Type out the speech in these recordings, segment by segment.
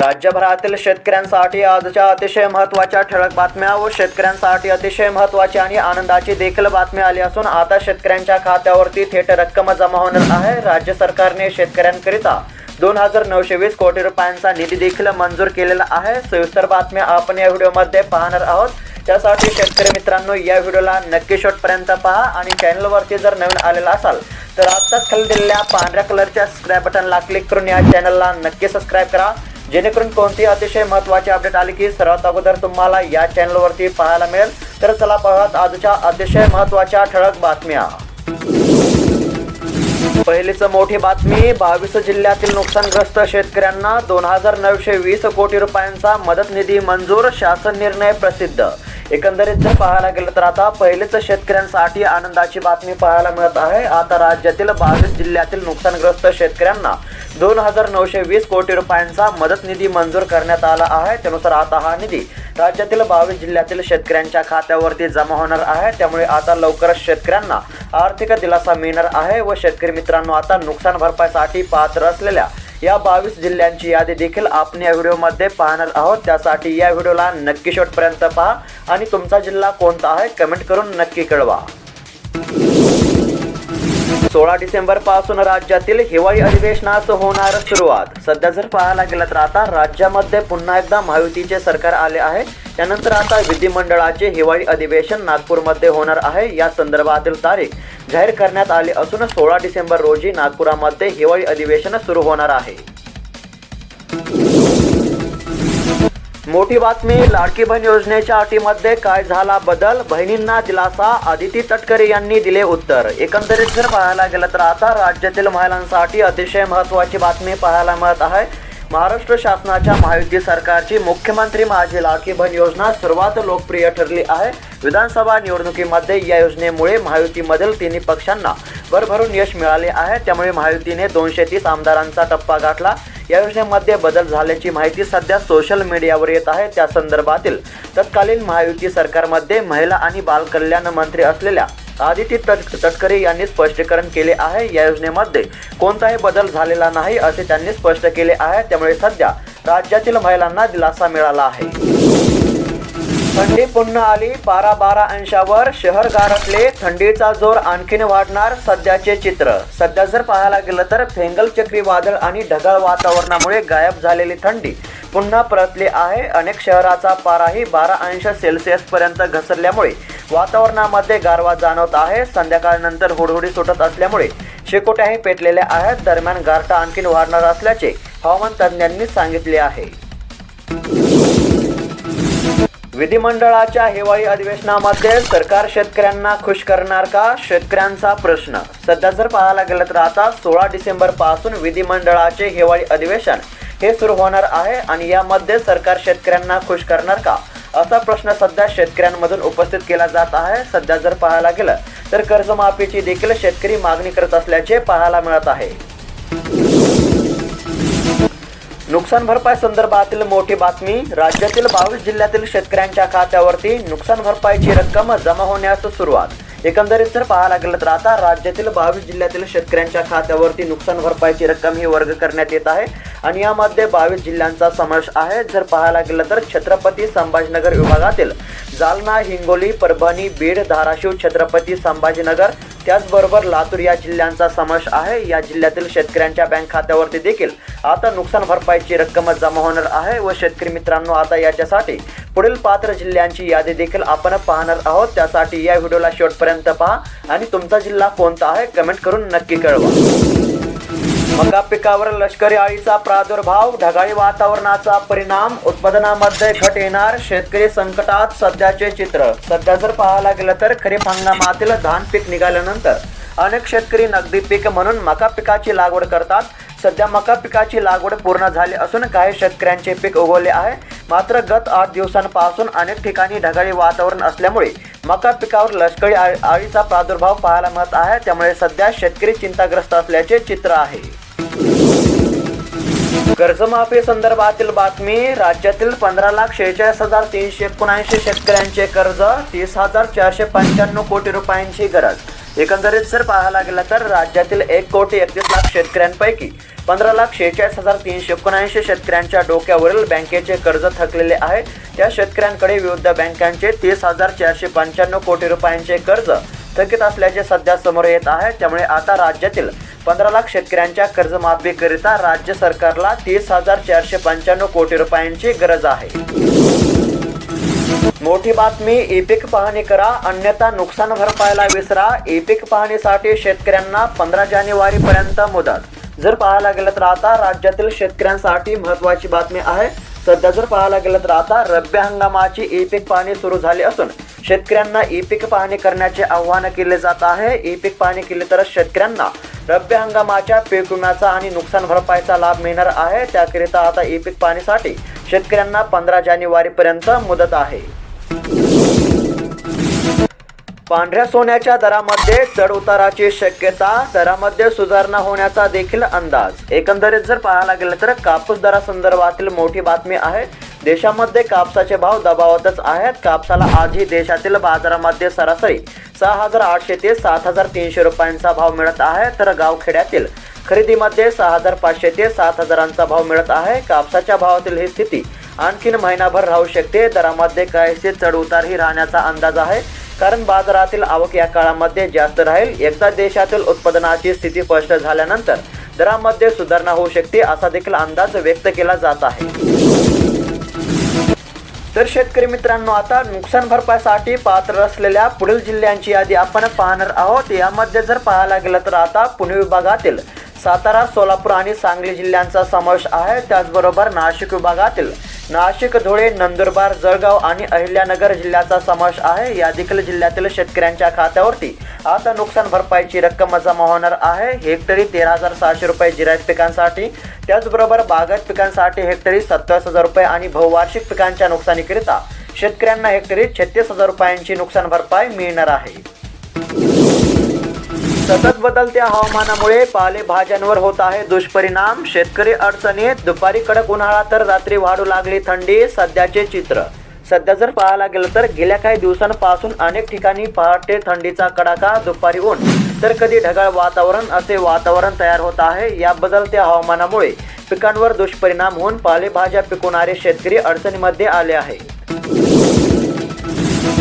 राज्यभरातील शेतकऱ्यांसाठी आजच्या अतिशय महत्त्वाच्या ठळक बातम्या व शेतकऱ्यांसाठी अतिशय महत्त्वाची आणि आनंदाची देखील बातमी आली असून आता शेतकऱ्यांच्या खात्यावरती थेट रक्कम जमा होणार आहे. राज्य सरकारने शेतकऱ्यांकरिता दोन हजार नऊशे वीस कोटी रुपयांचा निधी देखील मंजूर केलेला आहे. सविस्तर बातम्या आपण या व्हिडिओमध्ये पाहणार आहोत. त्यासाठी शेतकरी मित्रांनो या व्हिडिओला नक्की शेवटपर्यंत पहा आणि चॅनलवरती जर नवीन आलेला असाल तर आत्ताच खाली दिलेल्या पांढऱ्या कलरच्या सबस्क्राईब बटनला क्लिक करून या चॅनलला नक्की सबस्क्राईब करा. जेणेकरून कोणती अतिशय महत्त्वाची अपडेट आली की सर्वात अगोदर तुम्हाला या चॅनलवरती पाहायला मिळेल. तर चला पाहत आजच्या अतिशय महत्त्वाच्या ठळक बातम्या. पहिलीच मोठी बातमी बावीस जिल्ह्यातील नुकसानग्रस्त शेतकऱ्यांना दोन हजार नऊशे वीस कोटी रुपयांचा मदत निधी मंजूर शासन निर्णय प्रसिद्ध. एकंदरीत जर पाहायला गेलं तर आता पहिलेच शेतकऱ्यांसाठी आनंदाची बातमी पाहायला मिळत आहे. आता राज्यातील बावीस जिल्ह्यातील नुकसानग्रस्त शेतकऱ्यांना दोन हजार नऊशे वीस कोटी रुपयांचा मदत निधी मंजूर करण्यात आला आहे. त्यानुसार आता हा निधी राज्यातील बावीस जिल्ह्यातील शेतकऱ्यांच्या खात्यावरती जमा होणार आहे. त्यामुळे आता लवकरच शेतकऱ्यांना आर्थिक दिलासा मिळणार आहे व शेतकरी मित्रांनो आता नुकसान भरपाईसाठी पात्र असलेल्या या बावीस जिल्ह्यांची यादी देखील आपण या व्हिडिओमध्ये पाहणार आहोत. त्यासाठी या व्हिडिओला नक्की शेवटपर्यंत पहा आणि तुमचा जिल्हा कोणता आहे कमेंट करून नक्की कळवा. सोळा डिसेंबरपासून राज्यातील हिवाळी अधिवेशनास होणार सुरुवात. सध्या जर पाहायला गेलं तर आता राज्यामध्ये पुन्हा एकदा महायुतीचे सरकार आले आहे. त्यानंतर आता विधिमंडळाचे हिवाळी अधिवेशन नागपूरमध्ये होणार आहे. या संदर्भातील तारीख जाहीर करण्यात आली असून सोळा डिसेंबर रोजी नागपुरामध्ये हिवाळी अधिवेशन सुरू होणार आहे. मोठी बातमी लाडकी बहीण योजनेच्या अटीमध्ये काय झाला बदल? बहिणींना दिलासा आदिती तटकरे यांनी दिले उत्तर. एकंदरीत जर पाहायला गेलं तर आता राज्यातील महिलांसाठी अतिशय महत्त्वाची बातमी पाहायला मिळत आहे. महाराष्ट्र शासनाच्या महायुती सरकारची मुख्यमंत्री माझी लाडकी बहीण योजना सर्वात लोकप्रिय ठरली आहे. विधानसभा निवडणुकीमध्ये या योजनेमुळे महायुतीमधील तिन्ही पक्षांना भरभरून यश मिळाले आहे. त्यामुळे महायुतीने दोनशे तीस आमदारांचा टप्पा गाठला. या योजनेमध्ये बदल झाल्याची माहिती सध्या सोशल मीडियावर येत आहे. त्या संदर्भातील तत्कालीन महायुती सरकारमध्ये महिला आणि बालकल्याण मंत्री असलेल्या आदिती तट तटकरे यांनी स्पष्टीकरण केले आहे. या योजनेमध्ये कोणताही बदल झालेला नाही असे त्यांनी स्पष्ट केले आहे. त्यामुळे सध्या राज्यातील महिलांना दिलासा मिळाला आहे. थंडी पुन्हा आली. बारा बारा अंशावर शहर गारटले थंडीचा जोर आणखीन वाढणार सध्याचे चित्र. सध्या जर पाहायला गेलं तर फेंगल चक्रीवादळ आणि ढगाळ वातावरणामुळे गायब झालेली थंडी पुन्हा परतली आहे. अनेक शहराचा पाराही बारा अंश सेल्सिअस पर्यंत घसरल्यामुळे वातावरणामध्ये गारवा जाणवत आहे. संध्याकाळनंतर हुडहुडी सुटत असल्यामुळे शेकोट्याही पेटलेल्या आहेत. दरम्यान गारठा आणखीन वाढणार असल्याचे हवामान तज्ज्ञांनी सांगितले आहे. विधिमंडळाच्या हिवाळी अधिवेशनामध्ये सरकार शेतकऱ्यांना खुश करणार का? शेतकऱ्यांचा प्रश्न. सध्या जर पाहायला गेलं तर आता सोळा डिसेंबरपासून विधिमंडळाचे हिवाळी अधिवेशन हे सुरू होणार आहे आणि यामध्ये सरकार शेतकऱ्यांना खुश करणार का? असा प्रश्न सध्या शेतकऱ्यांमधून उपस्थित केला जात आहे. सध्या जर पाहायला गेलं तर कर्जमाफीची देखील शेतकरी मागणी करत असल्याचे पाहायला मिळत आहे. नुकसान भरपाई संदर्भातील मोठी बातमी राज्यातील बावीस जिल्ह्यातील शेतकऱ्यांच्या खात्यावरती नुकसान भरपाईची रक्कम जमा होण्यास सुरुवात. एकंदरीत जर पाहायला गेलं तर आता राज्यातील बावीस जिल्ह्यातील शेतकऱ्यांच्या खात्यावरती नुकसान भरपाईची रक्कम ही वर्ग करण्यात येत आहे. आणि यामध्ये बावीस जिल्ह्यांचा समावेश आहे. जर पाहायला गेलं तर छत्रपती संभाजीनगर विभागातील जालना हिंगोली परभणी बीड धाराशिव छत्रपती संभाजीनगर त्याचबरोबर लातूर या जिल्ह्यांचा समावेश आहे. या जिल्ह्यातील शेतकऱ्यांच्या बँक खात्यावरती देखील आता नुकसान भरपाईची रक्कम जमा होणार आहे व शेतकरी मित्रांनो आता याच्यासाठी पुढील पात्र जिल्ह्यांची यादी देखील आपण पाहणार आहोत. त्यासाठी या व्हिडिओला शेवटपर्यंत पहा आणि तुमचा जिल्हा कोणता आहे कमेंट करून नक्की कळवा. मका पिकावर लष्करी अळीचा प्रादुर्भाव ढगाळी वातावरणाचा परिणाम उत्पादनामध्ये घट येणार शेतकरी संकटात सध्याचे चित्र. सध्या जर पाहायला गेलं तर खरीप हंगामातील धान पीक निघाल्यानंतर अनेक शेतकरी नगदी पीक म्हणून मका पिकाची लागवड करतात. सध्या मका पिकाची लागवड पूर्ण झाली असून काही शेतकऱ्यांचे पीक उगवले आहे. मात्र गत आठ दिवसांपासून अनेक ठिकाणी ढगाळी वातावरण असल्यामुळे मका पिकावर लष्करी आळी- अळीचा प्रादुर्भाव पाहायला मिळत आहे. त्यामुळे सध्या शेतकरी चिंताग्रस्त असल्याचे चित्र आहे. कर्जमाफी संदर्भातील बातमी राज्यातील पंधरा लाख शेहेचाळीस हजार तीनशे एकोणऐंशी शेतकऱ्यांचे कर्ज तीस हजार चारशे पंच्याण्णव कोटी रुपयांची गरज. एकंदरीत जर पाहायला गेलं तर राज्यातील एक कोटी एकतीस लाख शेतकऱ्यांपैकी पंधरा लाख शेहेचाळीस हजार तीनशे एकोणऐंशी शेतकऱ्यांच्या डोक्यावरील बँकेचे कर्ज थकलेले आहे त्या शेतकऱ्यांकडे विविध बँकांचे तीस हजार चारशे पंच्याण्णव कोटी रुपयांचे कर्ज थकीत असल्याचे सध्या समोर येत आहे. त्यामुळे आता राज्यातील पंधरा लाख शेतकऱ्यांच्या कर्जमाफीकरिता राज्य सरकारला तीस हजार चारशे पंच्याण्णव कोटी रुपयांची गरज आहे. मोठी बातमी ई पीक पाहणी करा अन्यथा नुकसान भरपायला विसरा. ई पीक पाहणीसाठी शेतकऱ्यांना पंधरा जानेवारी पर्यंत मुदत. जर पाहायला गेलं तर आता राज्यातील शेतकऱ्यांसाठी महत्वाची बातमी आहे. सध्या जर पाहायला गेलं तर आता रब्बी हंगामाची ई पीक पाहणी सुरू झाली असून शेतकऱ्यांना ई पीक पाहणी करण्याचे आव्हान केले जात आहे. ई पीक पाहणी केली तर शेतकऱ्यांना रब्बी हंगामाच्या पीक विम्याचा आणि नुकसान भरपाईचा लाभ मिळणार आहे. त्याकरिता आता ई पीक पाहणीसाठी शेतकऱ्यांना पंधरा जानेवारीपर्यंत मुदत आहे. पांढऱ्या सोन्याच्या दरामध्ये चढ उताराची शक्यता दरामध्ये सुधारणा होण्याचा देखील अंदाज. एकंदरीत जर पाहायला गेलं तर कापूस दरासंदर्भातील मोठी बातमी आहे. देशामध्ये कापसाचे भाव दबावातच आहेत. कापसाला आजही देशातील बाजारामध्ये सरासरी सहा हजार आठशे ते सात हजार तीनशे रुपयांचा भाव मिळत आहे. तर गावखेड्यातील खरेदीमध्ये सहा हजार पाचशे ते सात हजारांचा भाव मिळत आहे. कापसाच्या भावातील ही स्थिती आणखीन महिनाभर राहू शकते. दरामध्ये काहीसे चढउतारही राहण्याचा अंदाज आहे. कारण बाजारातील आवक या काळामध्ये जास्त राहील. एकदा देशातील उत्पादनाची स्थिती स्पष्ट झाल्यानंतर दरामध्ये सुधारणा होऊ शकते असा देखील अंदाज व्यक्त केला जात आहे. तर शेतकरी मित्रांनो आता नुकसान भरपाईसाठी पात्र असलेल्या पुढील जिल्ह्यांची यादी आपण पाहणार आहोत. यामध्ये जर पाहायला गेलं तर आता पुणे विभागातील सातारा सोलापूर आणि सांगली जिल्ह्यांचा समावेश आहे. त्याचबरोबर नाशिक विभागातील नाशिक धुळे नंदुरबार जळगाव आणि अहिल्यानगर जिल्ह्याचा समावेश आहे. या देखील जिल्ह्यातील शेतकऱ्यांच्या खात्यावरती आता नुकसान भरपाईची रक्कम जमा होणार आहे. हेक्टरी तेरा हजार सहाशे रुपये जिरायत पिकांसाठी त्याचबरोबर बागायत पिकांसाठी हेक्टरी सत्तावीस हजार रुपये आणि बहुवार्षिक पिकांच्या नुकसानीकरिता शेतकऱ्यांना हेक्टरी छत्तीस हजार रुपयांची नुकसान भरपाई मिळणार आहे. सतत बदलत्या हवामानामुळे पालेभाज्यांवर होत आहे दुष्परिणाम. शेतकरी अडचणीत. दुपारी कडक उन्हाळा तर रात्री वाढू लागली थंडी सध्याचे चित्र. सध्या जर पाहायला गेलं तर गेल्या काही दिवसांपासून अनेक ठिकाणी पहाटे थंडीचा कडाका दुपारी ऊन. तर कधी ढगाळ वातावरण असे वातावरण तयार होत आहे. या बदलत्या हवामानामुळे पिकांवर दुष्परिणाम होऊन पालेभाज्या पिकवणारे शेतकरी अडचणीमध्ये आले आहे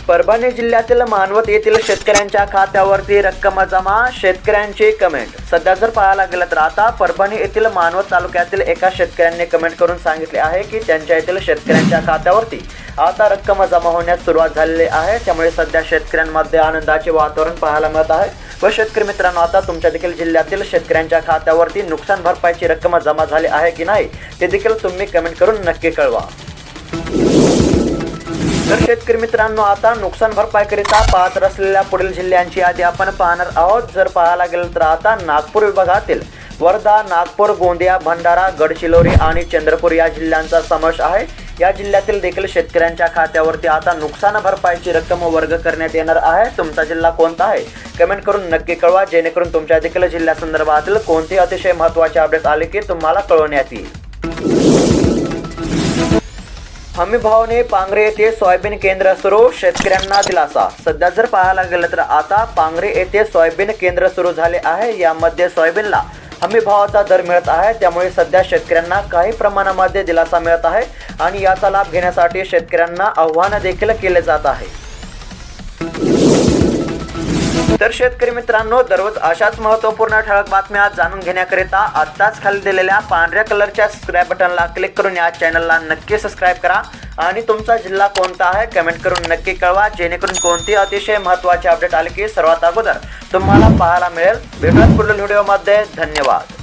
परभणी जिल्ह्यातील मानवत येथील शेतकऱ्यांच्या खात्यावरती रक्कम जमा शेतकऱ्यांची कमेंट सध्या जर पाहायला गेलं तर आता परभणी येथील मानवत तालुक्यातील एका शेतकऱ्यांनी कमेंट करून सांगितले आहे की त्यांच्या येथील शेतकऱ्यांच्या खात्यावरती आता रक्कम जमा होण्यास सुरुवात झालेली आहे. त्यामुळे सध्या शेतकऱ्यांमध्ये आनंदाचे वातावरण पाहायला मिळत आहे. व शेतकरी मित्रांनो आता तुमच्या देखील जिल्ह्यातील शेतकऱ्यांच्या खात्यावरती नुकसान भरपाईची रक्कम जमा झाली आहे की नाही ते देखील तुम्ही कमेंट करून नक्की कळवा. तर शेतकरी मित्रांनो आता नुकसान भरपाईकरिता पात्र असलेल्या पुढील जिल्ह्यांची यादी आपण पाहणार आहोत. जर पाहायला गेलं तर आता नागपूर विभागातील वर्धा नागपूर गोंदिया भंडारा गडचिरोली आणि चंद्रपूर या जिल्ह्यांचा समावेश आहे. या जिल्ह्यातील देखील शेतकऱ्यांच्या खात्यावरती आता नुकसान भरपाईची रक्कम वर्ग करण्यात येणार आहे. तुमचा जिल्हा कोणता आहे? कमेंट करून नक्की कळवा. जेणेकरून तुमच्या देखील जिल्ह्यासंदर्भातील कोणते अतिशय महत्त्वाचे अपडेट आले की तुम्हाला कळवण्यात येईल हमी भावने पांगरे येथे सोयाबीन केंद्र सुरू शेतकऱ्यांना दिलासा. सध्या जर पाहायला गेलं तर आता पांगरे येथे सोयाबीन केंद्र सुरू झाले आहे यामध्ये सोयाबीनला हमी भावाचा दर मिळत आहे त्यामुळे सध्या शेतकऱ्यांना काही प्रमाणामध्ये दिलासा मिळत आहे आणि याचा लाभ घेण्यासाठी शेतकऱ्यांना आव्हान देखील केले जात आहे. तर शेतकरी मित्रांनो दररोज अशाच महत्त्वपूर्ण ठळक बातम्या जाणून घेण्याकरिता आत्ताच खाली दिलेल्या पांढऱ्या कलरच्या सबस्क्राईब बटनला क्लिक करून या चॅनलला नक्की सबस्क्राईब करा. आणि तुमचा जिल्हा कोणता आहे कमेंट करून नक्की कळवा जेणेकरून कोणती अतिशय महत्त्वाचे अपडेट आले की सर्वात अगोदर तुम्हाला पाहायला मिळेल. भेटूयात पुढील व्हिडिओमध्ये धन्यवाद.